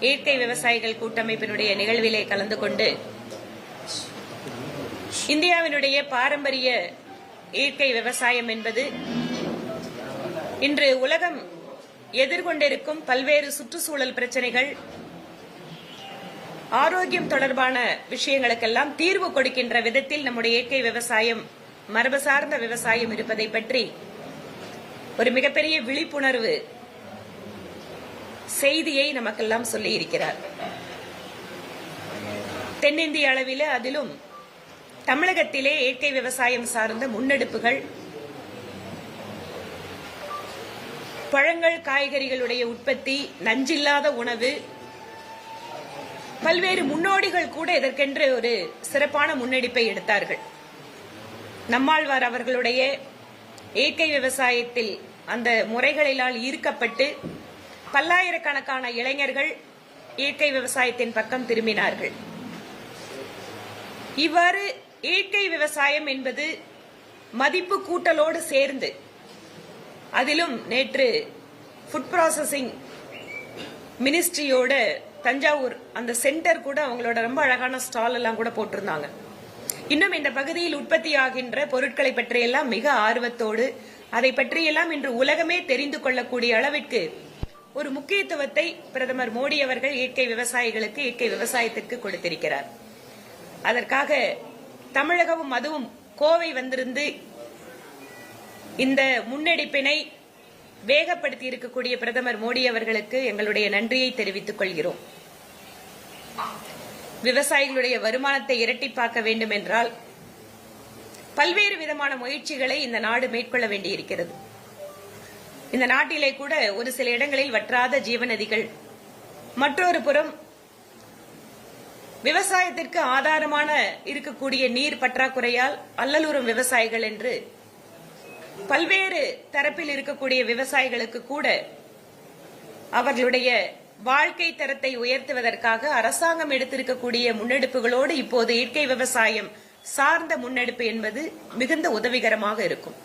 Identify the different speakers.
Speaker 1: இயற்கை விவசாயிகள் கூட்டமைப்பினுடைய நிகழ்விலே கலந்து கொண்டு இந்தியாவினுடைய பாரம்பரிய இயற்கை விவசாயம் என்பது இன்று உலகம் எதிர்கொண்டிருக்கும் பல்வேறு சுற்றுச்சூழல் பிரச்சனைகள் ஆரோக்கியம் தொடர்பான விஷயங்களுக்கெல்லாம் தீர்வு கொடுக்கின்ற விதத்தில் நம்முடைய இயற்கை விவசாயம் மரபு சார்ந்த விவசாயம் இருப்பதை பற்றி ஒரு மிகப்பெரிய விழிப்புணர்வு செய்தியை நமக்கெல்லாம் சொல்லி இருக்கிறார். தென்னிந்திய அளவில் அதிலும் தமிழகத்திலே இயற்கை விவசாயம் சார்ந்த முன்னெடுப்புகள் பழங்கள் காய்கறிகளுடைய உற்பத்தி நஞ்சில்லாத உணவு பல்வேறு முன்னோடிகள் கூட இதற்கென்று ஒரு சிறப்பான முன்னெடுப்பை எடுத்தார்கள். நம்மாழ்வார் அவர்களுடைய இயற்கை விவசாயத்தில் அந்த முறைகளிலால் ஈர்க்கப்பட்டு பல்லாயிரக்கணக்கான இளைஞர்கள் இயற்கை விவசாயத்தின் பக்கம் திரும்பினார்கள். இவ்வாறு இயற்கை விவசாயம் என்பது மதிப்பு கூட்டலோடு சேர்ந்து அதிலும் நேற்று ஃபுட் ப்ராசஸிங் மினிஸ்ட்ரியோட தஞ்சாவூர் அந்த சென்டர் கூட அவங்களோட ரொம்ப அழகான ஸ்டால் எல்லாம் கூட போட்டிருந்தாங்க. இன்னும் இந்த பகுதியில் உற்பத்தியாகின்ற பொருட்களை பற்றியெல்லாம் மிக ஆர்வத்தோடு அதை பற்றியெல்லாம் இன்று உலகமே தெரிந்து கொள்ளக்கூடிய அளவிற்கு ஒரு முக்கியத்துவத்தை பிரதமர் மோடி அவர்கள் இயற்கை விவசாயிகளுக்கு இயற்கை விவசாயத்திற்கு கொடுத்திருக்கிறார். அதற்காக தமிழகமும் அதுவும் கோவை வந்திருந்து இந்த முன்னெடுப்பினை வேகப்படுத்தி இருக்கக்கூடிய பிரதமர் மோடி அவர்களுக்கு எங்களுடைய நன்றியை தெரிவித்துக் கொள்கிறோம். விவசாயிகளுடைய வருமானத்தை இரட்டிப்பாக்க வேண்டும் என்றால் பல்வேறு விதமான முயற்சிகளை இந்த நாடு மேற்கொள்ள வேண்டியிருக்கிறது. இந்த நாட்டிலே கூட ஒரு சில இடங்களில் வற்றாத ஜீவநதிகள். மற்றொரு புறம் விவசாயத்திற்கு ஆதாரமான இருக்கக்கூடிய நீர் பற்றாக்குறையால் அல்லலுறும் விவசாயிகள் என்று பல்வேறு தரப்பில் இருக்கக்கூடிய விவசாயிகளுக்கு கூட அவர்களுடைய வாழ்க்கை தரத்தை உயர்த்துவதற்காக அரசாங்கம் எடுத்திருக்கக்கூடிய முன்னெடுப்புகளோடு இப்போது இயற்கை விவசாயம் சார்ந்த முன்னெடுப்பு என்பது மிகுந்த உதவிகரமாக இருக்கும்.